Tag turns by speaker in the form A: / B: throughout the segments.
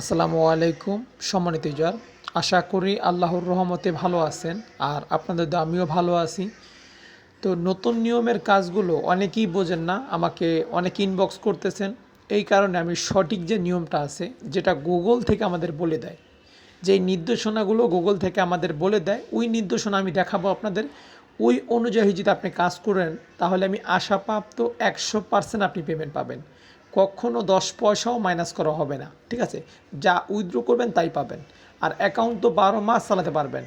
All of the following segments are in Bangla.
A: আসসালামু আলাইকুম, সম্মানিত ইজার আশা করি আল্লাহর রহমতে ভালো আছেন, আর আপনাদের আমিও ভালো আছি। তো নতুন নিয়মের কাজগুলো অনেকেই বোঝেন না, আমাকে অনেক ইনবক্স করতেছেন। এই কারণে আমি সঠিক যে নিয়মটা আছে, যেটা গুগল থেকে আমাদের বলে দেয়, যেই নির্দেশনাগুলো গুগল থেকে আমাদের বলে দেয়, ওই নির্দেশনা আমি দেখাবো আপনাদের। ওই অনুযায়ী যদি আপনি কাজ করেন, তাহলে আমি আশাপ্রাপ্ত একশো পার্সেন্ট আপনি পেমেন্ট পাবেন। কখনও দশ পয়সাও মাইনাস করা হবে না, ঠিক আছে? যা উইথড্র করবেন তাই পাবেন। আর অ্যাকাউন্ট তো বারো মাস চালাতে পারবেন।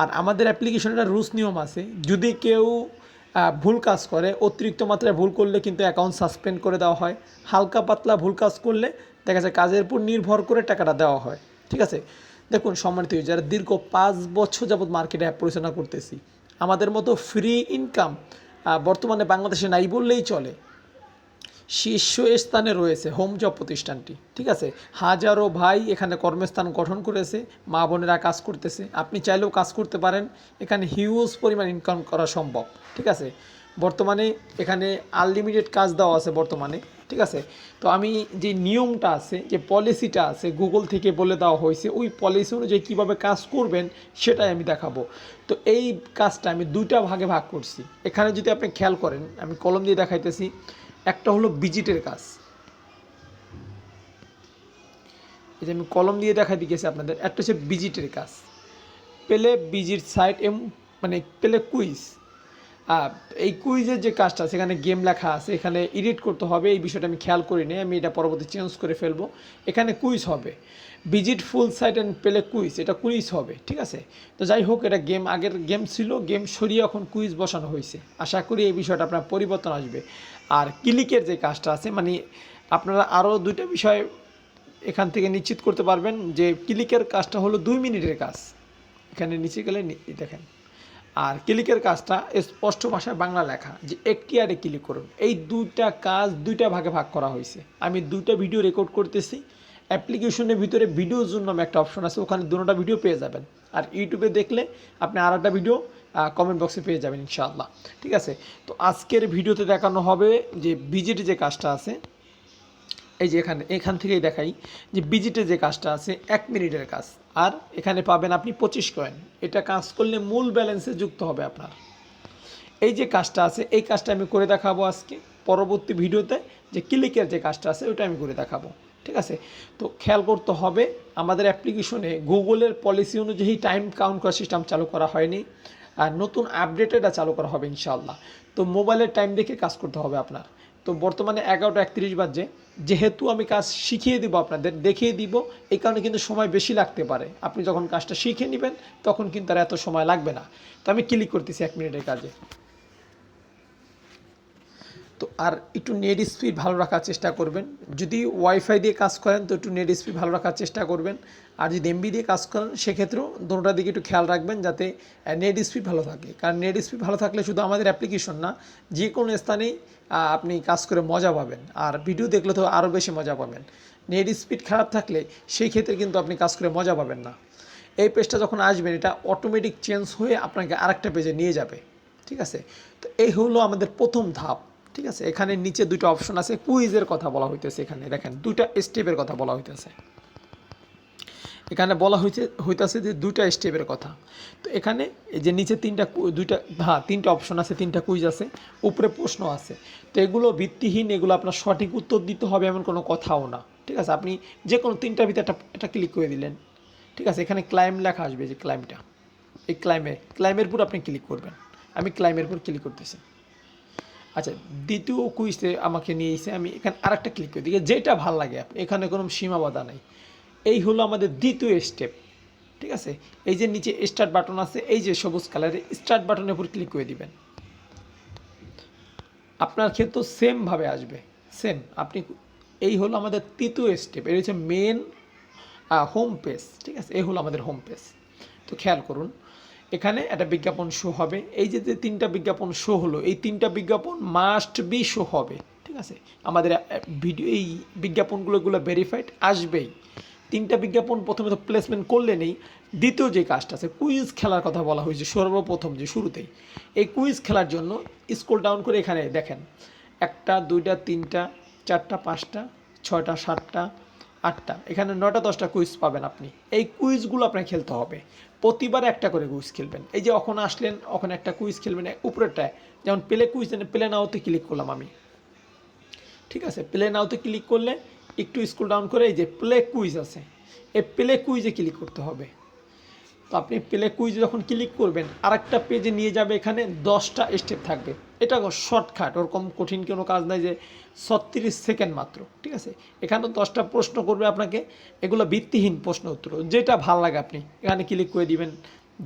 A: আর আমাদের অ্যাপ্লিকেশনের রুলস নিয়ম আছে, যদি কেউ ভুল কাজ করে, অতিরিক্ত মাত্রায় ভুল করলে কিন্তু অ্যাকাউন্ট সাসপেন্ড করে দেওয়া হয়। হালকা পাতলা ভুল কাজ করলে দেখা যায় কাজের উপর নির্ভর করে টাকাটা দেওয়া হয়, ঠিক আছে? দেখুন, সম্মানিত যারা দীর্ঘ পাঁচ বছর যাবৎ মার্কেটে অ্যাপ পরিচালনা করতেছি। আমাদের মতো ফ্রি ইনকাম বর্তমানে বাংলাদেশে নাই বললেই চলে। শীর্ষ স্থানে রয়েছে হোম জব প্রতিষ্ঠানটি, ঠিক আছে? হাজারো ভাই এখানে কর্মস্থান গঠন করেছে, মা বোনেরা কাজ করতেছে। আপনি চাইলেও কাজ করতে পারেন, এখানে হিউজ পরিমাণ ইনকাম করা সম্ভব, ঠিক আছে? বর্তমানে এখানে আনলিমিটেড কাজ দেওয়া আছে বর্তমানে, ঠিক আছে? তো আমি যে নিয়মটা আছে, যে পলিসিটা আছে গুগল থেকে বলে দেওয়া হয়েছে, ওই পলিসি অনুযায়ী কীভাবে কাজ করবেন সেটাই আমি দেখাবো। তো এই কাজটা আমি দুইটা ভাগে ভাগ করছি। এখানে যদি আপনি খেয়াল করেন, আমি কলম দিয়ে দেখাইতেছি একটা হলো ভিজিটের কাজ। এই যে আমি কলম দিয়ে দেখাই দিয়েছি আপনাদের, একটা হচ্ছে ভিজিটের কাজ। পেলে ভিজিট সাইট এম মানে পেলে কুইজ এই কুইজের যে কাজটা, সেখানে গেম লেখা আছে, এখানে এডিট করতে হবে, এই বিষয়টা আমি খেয়াল করি আমি এটা পরবর্তী চেঞ্জ করে ফেলব। এখানে কুইজ হবে। ভিজিট ফুল সাইট অ্যান্ড পেলে কুইজ এটা কুইজ হবে, ঠিক আছে? তো যাই হোক, এটা গেম আগের গেম ছিল গেম সরিয়ে এখন কুইজ বসানো হয়েছে। আশা করি এই বিষয়টা আপনার পরিবর্তন আসবে। আর ক্লিকের যে কাজটা আছে মানে আপনারা আরও দুইটা বিষয় এখান থেকে নিশ্চিত করতে পারবেন যে ক্লিকের কাজটা হলো দুই মিনিটের কাজ। এখানে নিচে গেলে দেখেন। আর ক্লিকের কাজটা স্পষ্ট ভাষায় বাংলা লেখা, যে একটি আরে ক্লিক করুন। এই দুইটা কাজ দুইটা ভাগে ভাগ করা হয়েছে। আমি দুইটা ভিডিও রেকর্ড করতেছি। অ্যাপ্লিকেশনের ভিতরে ভিডিওর জন্য একটা অপশন আছে, ওখানে দুটোটা ভিডিও পেয়ে যাবেন। আর ইউটিউবে দেখলে আপনি আর একটা ভিডিও কমেন্ট বক্সে পেয়ে যাবেন, ইনশাআল্লাহ। ঠিক আছে? তো আজকের ভিডিওতে দেখানো হবে যে বিজেটি যে কাজটা আছে, এই যে এখানে, এখান থেকেই দেখাই যে বিজিটে যে কাজটা আছে, এক মিনিটের কাজ। আর এখানে পাবেন আপনি পঁচিশ কয়েন এটা কাজ করলে মূল ব্যালেন্সে যুক্ত হবে আপনার। এই যে কাজটা আছে, এই কাজটা আমি করে দেখাবো আজকে, পরবর্তী ভিডিওতে যে ক্লিকের যে কাজটা আছে ওটা আমি করে দেখাবো। ঠিক আছে? তো খেয়াল করতে হবে, আমাদের অ্যাপ্লিকেশনে গুগলের পলিসি অনুযায়ী টাইম কাউন্ট করার সিস্টেম চালু করা হয়নি। নতুন আপডেট এটা চালু করা হবে ইনশাআল্লাহ। তো মোবাইলের টাইম দেখে কাজ করতে হবে আপনার। তো বর্তমানে এগারোটা একত্রিশ বাজে যেহেতু আমি কাজ শিখিয়ে দিব আপনাদের, দেখিয়ে দিব, এই কারণে কিন্তু সময় বেশি লাগতে পারে। আপনি যখন কাজটা শিখে নেবেন, তখন কিন্তু আর এত সময় লাগবে না। তো আমি ক্লিক করতেছি এক মিনিটের কাজে। তো আর একটু নেট স্পিড ভালো রাখার চেষ্টা করবেন। যদি ওয়াইফাই দিয়ে কাজ করেন, তো একটু নেট স্পিড ভালো রাখার চেষ্টা করবেন। আর যদি এমবি দিয়ে কাজ করেন, সেক্ষেত্রেও দুটোটার দিকে একটু খেয়াল রাখবেন যাতে নেট স্পিড ভালো থাকে। কারণ নেট স্পিড ভালো থাকলে শুধু আমাদের অ্যাপ্লিকেশন না যে কোনো স্থানেই আপনি কাজ করে মজা পাবেন। আর ভিডিও দেখলে তো আরও বেশি মজা পাবেন। নেট স্পিড খারাপ থাকলে সেই ক্ষেত্রে কিন্তু আপনি কাজ করে মজা পাবেন না। এই পেজটা যখন আসবেন, এটা অটোমেটিক চেঞ্জ হয়ে আপনাকে আরেকটা পেজে নিয়ে যাবে। ঠিক আছে? তো এই হলো আমাদের প্রথম ধাপ। ঠিক আছে? এখানে নিচে দুটো অপশন আছে। কুইজের কথা বলা হইতেছে এখানে। দেখেন, দুইটা স্টেপের কথা বলা হইতেছে। এখানে বলা হয়েছে হইতেছে যে দুইটা স্টেপের কথা। তো এখানে এই যে নিচে তিনটা দুইটা হ্যাঁ তিনটা অপশন আছে, তিনটা কুইজ আছে, উপরে প্রশ্ন আছে। তো এগুলো ভিত্তিহীন, এগুলো আপনার সঠিক উত্তর দিতে হবে এমন কোনো কথাও না। ঠিক আছে? আপনি যে কোনো তিনটার ভিতরে একটা একটা ক্লিক করে দিলেন। ঠিক আছে? এখানে ক্লাইম লেখা আসবে যে ক্লাইমটা এই ক্লাইমে ক্লাইমের উপর আপনি ক্লিক করবেন। আমি ক্লাইমের উপর ক্লিক করতেছি। আচ্ছা দ্বিতীয় কুইজে আমাকে নিয়ে এসে আমি এখানে আরেকটা ক্লিক করে দিই। যেটা ভালো লাগে এখানে কোনো সীমাবাধা নাই। এই হলো আমাদের দ্বিতীয় স্টেপ ঠিক আছে? এই যে নিচে স্টার্ট বাটন আছে, এই যে সবুজ কালারের স্টার্ট বাটনের উপর ক্লিক করে দিবেন। আপনার ক্ষেত্রেও সেমভাবে আসবে সেম আপনি এই হলো আমাদের তৃতীয় স্টেপ এটা হচ্ছে মেন হোম পেজ ঠিক আছে? এই হলো আমাদের হোম পেজ তো খেয়াল করুন এখানে একটা বিজ্ঞাপন শো হবে। এই যে যে তিনটা বিজ্ঞাপন শো হলো, এই তিনটা বিজ্ঞাপন মাস্ট বি শো হবে, ঠিক আছে? আমাদের ভিডিও এই বিজ্ঞাপনগুলো এগুলো ভেরিফাইড আসবেই। তিনটা বিজ্ঞাপন প্রথমে তো প্লেসমেন্ট করলে নেই, দ্বিতীয় যে কাজটা আছে কুইজ খেলার কথা বলা হয়েছে সর্বপ্রথম যে শুরুতেই। এই কুইজ খেলার জন্য স্কুল ডাউন করে এখানে দেখেন, একটা, দুইটা, তিনটা, চারটা, পাঁচটা, ছয়টা, সাতটা আটটা। এখানে নয়টা, দশটা কুইজ পাবেন আপনি। এই কুইজগুলো আপনাকে খেলতে হবে। প্রতিবার একটা করে কুইজ খেলবেন। এই যে ওখানে আসলেন ওখানে একটা কুইজ খেলবেন উপরেরটায় যেমন প্লে কুইজ প্লে নাওতে ক্লিক করলাম আমি। ঠিক আছে? প্লে নাওতে ক্লিক করলে একটু স্কুল ডাউন করে এই যে প্লে কুইজ আছে। এই প্লে কুইজে ক্লিক করতে হবে। তো আপনি প্লে কুইজে যখন ক্লিক করবেন, আরেকটা পেজে নিয়ে যাবে এখানে দশটা স্টেপ থাকবে। এটা শর্টকাট ওরকম কঠিন কোনো কাজ নাই যে ছত্রিশ সেকেন্ড মাত্র, ঠিক আছে? এখানেও দশটা প্রশ্ন করবে আপনাকে, এগুলো ভিত্তিহীন প্রশ্ন উত্তর, যেটা ভালো লাগে আপনি। এখানে ক্লিক করে দিবেন,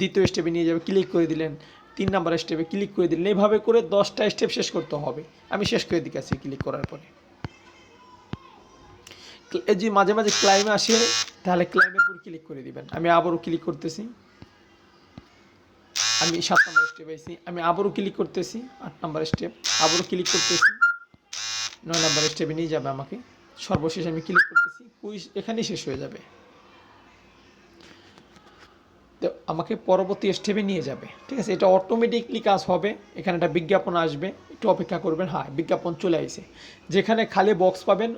A: দ্বিতীয় স্টেপে নিয়ে যাবে ক্লিক করে দিলেন, তিন নাম্বার স্টেপে ক্লিক করে দিলেন এইভাবে করে দশটা স্টেপ শেষ করতে হবে। আমি শেষ করে দিচ্ছি ক্লিক করার পরে। এই যে মাঝে মাঝে ক্লাইমে আসে তাহলে ক্লাইমের উপর ক্লিক করে দিবেন। আমি আবারও ক্লিক করতেছি। আমি সাত নম্বর স্টেপ আইছি। আমি আবারও ক্লিক করতেছি, আট নম্বর স্টেপ আবারও ক্লিক করতেছি। নয় নম্বর স্টেপে নিয়ে যাবে আমাকে। সর্বশেষ আমি ক্লিক করতেছি। কুইজ এখানেই শেষ হয়ে যাবে। তো আমাকে পরবর্তী স্টেপে নিয়ে যাবে। ঠিক আছে? এটা অটোমেটিকলি কাজ হবে। এখানে একটা বিজ্ঞাপন আসবে। একটু অপেক্ষা করবেন। হ্যাঁ বিজ্ঞাপন চলে আসে যেখানে খালি বক্স পাবেন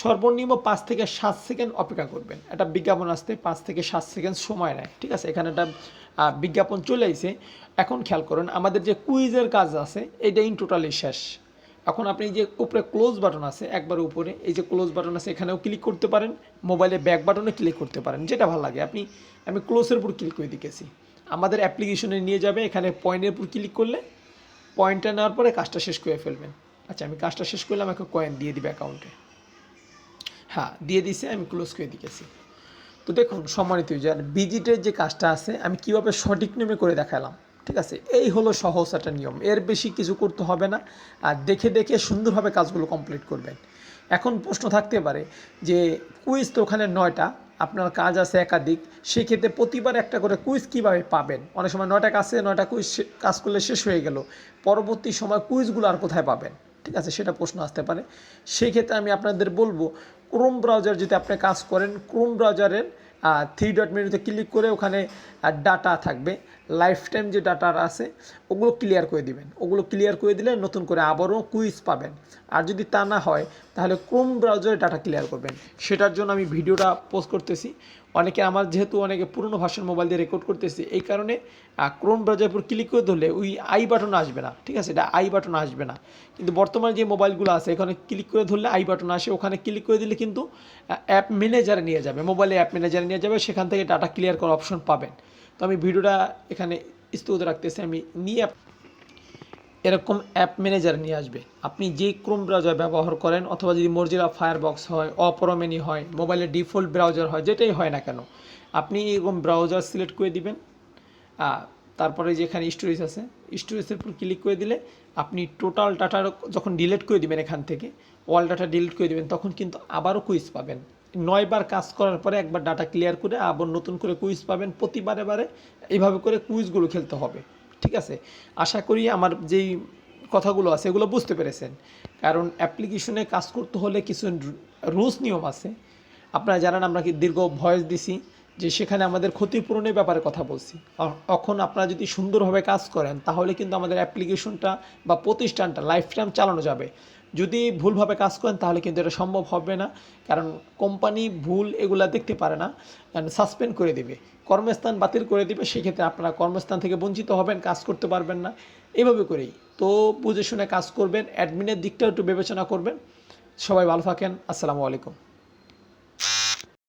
A: সর্বনিম্ন পাঁচ থেকে সাত সেকেন্ড অপেক্ষা করবেন। একটা বিজ্ঞাপন আসতে পাঁচ থেকে সাত সেকেন্ড সময় নেয়, ঠিক আছে? এখানে একটা বিজ্ঞাপন চলে আইছে। এখন খেয়াল করুন, আমাদের যে কুইজের কাজ আছে এটা ইন টোটালি শেষ। এখন আপনি যে উপরে ক্লোজ বাটন আছে, একবার উপরে, এই যে ক্লোজ বাটন আছে, এখানেও ক্লিক করতে পারেন। মোবাইলে ব্যাক বাটনে ক্লিক করতে পারেন, যেটা ভালো লাগে। আপনি, আমি ক্লোজের উপর ক্লিক করে দিকেছি আমাদের অ্যাপ্লিকেশনে নিয়ে যাবে, এখানে পয়েন্টের উপর ক্লিক করলে পয়েন্টটা নেওয়ার পরে কাজটা শেষ করে ফেলবেন। আচ্ছা আমি কাজটা শেষ করলে আমাকে কয়েন দিয়ে দিবে অ্যাকাউন্টে হ্যাঁ দিয়ে দিছে, আমি ক্লোজ করে দিয়েছি তো দেখুন, সম্মানিত ইউজার ভিজিটের যে কাজটা আছে, আমি কীভাবে সঠিক নিয়মে করে দেখালাম, ঠিক আছে? এই হলো সহজ একটা নিয়ম। এর বেশি কিছু করতে হবে না, আর দেখে দেখে সুন্দরভাবে কাজগুলো কমপ্লিট করবেন। এখন প্রশ্ন থাকতে পারে যে কুইজ তো ওখানে নয়টা, আপনার কাজ আছে একাধিক, সেক্ষেত্রে প্রতিবার একটা করে কুইজ কীভাবে পাবেন? অনেক সময় নয়টা কাজ আছে নয়টা কুইজ কাজ করলে শেষ হয়ে গেল, পরবর্তী সময় কুইজগুলো আর কোথায় পাবেন? ঠিক আছে, সেটা প্রশ্ন আসতে পারে। সেই ক্ষেত্রে আমি আপনাদের বলব ক্রোম ব্রাউজার যদি আপনি কাজ করেন ক্রোম ব্রাউজারের থ্রি ডট মেনুতে ক্লিক করে ওখানে ডাটা থাকবে। লাইফ টাইম যে ডাটা আছে, ওগুলো ক্লিয়ার করে দিবেন। ওগুলো ক্লিয়ার করে দিলে নতুন করে আবারও কুইজ পাবেন। আর যদি তা না হয়, তাহলে ক্রোম ব্রাউজারে ডাটা ক্লিয়ার করবেন। সেটার জন্য আমি ভিডিওটা পোস্ট করতেছি। অনেকে আমার যেহেতু অনেকে পুরনো ভার্সন মোবাইল দিয়ে রেকর্ড করতেছি, এই কারণে ক্রোম ব্রাউজার উপর ক্লিক করে ধরলে ওই আই বাটন আসবে না। ঠিক আছে? এটা আই বাটন আসবে না। কিন্তু বর্তমানে যে মোবাইলগুলো আছে, এখানে ক্লিক করে ধরলে আই বাটন আসে। ওখানে ক্লিক করে দিলে কিন্তু অ্যাপ ম্যানেজারে নিয়ে যাবে মোবাইলে অ্যাপ ম্যানেজারে নিয়ে যাবে। সেখান থেকে ডাটা ক্লিয়ার করার অপশন পাবেন। তো আমি ভিডিওটা এখানে স্থগিত রাখতেছি। আমি নিয়ে এরকম অ্যাপ ম্যানেজার নিয়ে আসবে। আপনি যে ক্রোম ব্রাউজার ব্যবহার করেন অথবা যদি মর্জিলা ফায়ারবক্স হয় অপরমেনি হয় মোবাইলের ডিফল্ট ব্রাউজার হয়, যেটাই হয় না কেন, আপনি এরকম ব্রাউজার সিলেক্ট করে দিবেন। তারপরে যেখানে স্টোরেজ আছে স্টোরেজের উপর ক্লিক করে দিলে আপনি টোটাল ডাটা যখন ডিলিট করে দিবেন এখান থেকে অল ডাটা ডিলিট করে দিবেন, তখন কিন্তু আবারও কুইজ পাবেন। নয়বার কাজ করার পরে একবার ডাটা ক্লিয়ার করে আবার নতুন করে কুইজ পাবেন প্রতিবারে বারে এইভাবে করে কুইজগুলো খেলতে হবে। ঠিক আছে? আশা করি আমার যেই কথাগুলো আছে এগুলো বুঝতে পেরেছেন। কারণ অ্যাপ্লিকেশনে কাজ করতে হলে কিছু রুলস নিয়ম আছে। আপনারা জানেন আমরা কি দীর্ঘ ভয়েস দিছি, যে সেখানে আমাদের ক্ষতিপূরণের ব্যাপারে কথা বলছি। এখন আপনারা যদি সুন্দরভাবে কাজ করেন, তাহলে কিন্তু আমাদের অ্যাপ্লিকেশনটা বা প্রতিষ্ঠানটা, লাইফ টাইম চালানো যাবে। যদি ভুলভাবে কাজ করেন, তাহলে কিন্তু এটা সম্ভব হবে না। কারণ কোম্পানি ভুল এগুলা দেখতে পারে না। সাসপেন্ড করে দেবে। কর্মস্থান বাতিল করে দেবে। সেক্ষেত্রে আপনারা কর্মস্থান থেকে বঞ্চিত হবেন, কাজ করতে পারবেন না। এভাবে করেই। তো বুঝে শুনে কাজ করবেন অ্যাডমিনের দিকটাও একটু বিবেচনা করবেন। সবাই ভালো থাকেন। আসসালামু আলাইকুম।